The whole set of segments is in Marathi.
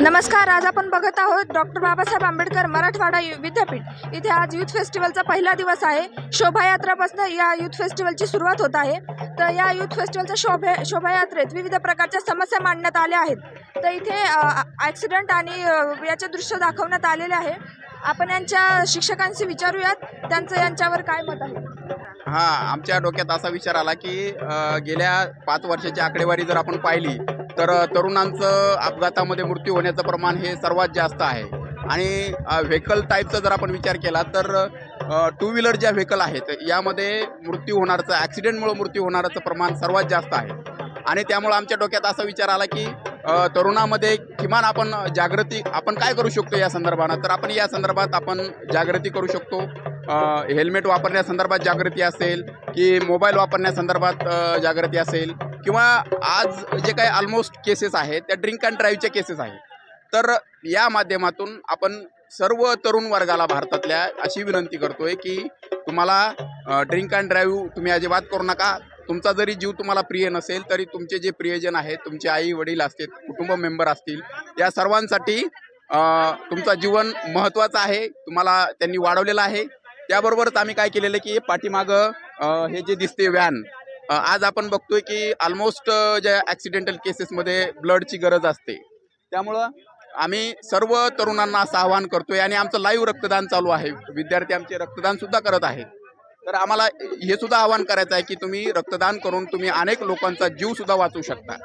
नमस्कार आज आपण बघत आहोत डॉक्टर बाबासाहेब आंबेडकर मराठवाडा विद्यापीठ. इथे आज युथ फेस्टिवलचा पहिला दिवस आहे. शोभायात्रापासून या युथ फेस्टिवलची सुरुवात होत आहे. तर या युथ फेस्टिवलच्या शोभे शोभायात्रेत विविध प्रकारच्या समस्या मांडण्यात आल्या आहेत. तर इथे ॲक्सिडेंट आणि याचे दृश्य दाखवण्यात आलेले आहे. आपण यांच्या शिक्षकांशी विचारूयात. त्यांचं यांच्यावर काय मत आहे? हा आमच्या डोक्यात असा विचार आला की गेल्या पाच वर्षाची आकडेवारी जर आपण पाहिली तर तरुणांचं अपघातामध्ये मृत्यू होण्याचं प्रमाण हे सर्वात जास्त आहे. आणि व्हेकल टाईपचा जर आपण विचार केला तर टू व्हीलर ज्या व्हेकल आहेत यामध्ये मृत्यू होणारचं ॲक्सिडेंटमुळे मृत्यू होणारचं प्रमाण सर्वात जास्त आहे. आणि त्यामुळं आमच्या डोक्यात असा विचार आला की तरुणामध्ये किमान आपण जागृती आपण काय करू शकतो या संदर्भानं? तर आपण या संदर्भात आपण जागृती करू शकतो. हेल्मेट वापरण्यासंदर्भात जागृती असेल की मोबाईल वापरण्यासंदर्भात जागृती असेल. किंवा आज जे काही ऑलमोस्ट केसेस आहेत त्या ड्रिंक अँड ड्राईव्हच्या केसेस आहेत. तर या माध्यमातून आपण सर्व तरुण वर्गाला भारतातल्या अशी विनंती करतोय की तुम्हाला ड्रिंक अँड ड्राईव्ह तुम्ही अजिबात करू नका. तुमचा जरी जीव तुम्हाला प्रिय नसेल तरी तुमचे जे प्रियजन आहेत तुमचे आई वडील असतील कुटुंब मेंबर असतील या सर्वांसाठी तुमचा जीवन महत्त्वाचं आहे. तुम्हाला त्यांनी वाढवलेलं आहे. त्याबरोबरच आम्ही काय केलेलं की पाठीमागं हे जे दिसते व्हॅन आज आपण बघतोय की ऑलमोस्ट ज्या ॲक्सिडेंटल केसेसमध्ये ब्लडची गरज असते. त्यामुळं आम्ही सर्व तरुणांना असं आवाहन करतोय आणि आमचं लाईव्ह रक्तदान चालू आहे. विद्यार्थी आमचे रक्तदान सुद्धा करत आहेत. तर आम्हाला हे सुद्धा आवाहन करायचं आहे की तुम्ही रक्तदान करून तुम्ही अनेक लोकांचा जीव सुद्धा वाचवू शकता.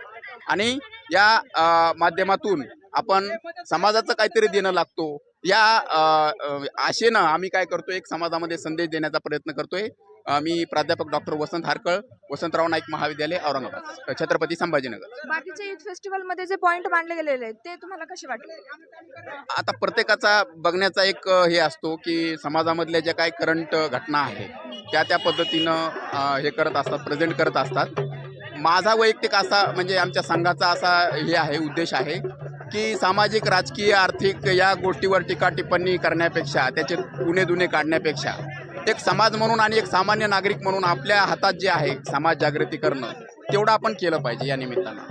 आणि या माध्यमातून आपण समाजाचं काहीतरी देणं लागतो. या आशेनं आम्ही काय करतोय? एक समाजामध्ये संदेश देण्याचा प्रयत्न करतोय. मी प्राध्यापक डॉक्टर वसंत हारकळ वसंतराव नाईक महाविद्यालय औरंगाबाद छत्रपती संभाजीनगर. बाकीचे युथ फेस्टिवलमध्ये जे पॉईंट मांडले गेलेले आहेत ते तुम्हाला कसे वाटले? आता प्रत्येकाचा बघण्याचा एक हे असतो की समाजामधल्या ज्या काही करंट घटना आहेत त्या त्या पद्धतीनं हे करत असतात प्रेझेंट करत असतात. माझा वैयक्तिक असा म्हणजे आमच्या संघाचा असा हे आहे उद्देश आहे की सामाजिक राजकीय आर्थिक या गोष्टीवर टीका टिप्पणी करण्यापेक्षा त्याचे गुन्हे दुने काढण्यापेक्षा एक समाज म्हणून आणि एक सामान्य नागरिक म्हणून आपल्या हातात जे आहे समाज जागृती करणं तेवढं आपण केलं पाहिजे या निमित्तानं.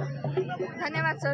धन्यवाद सर.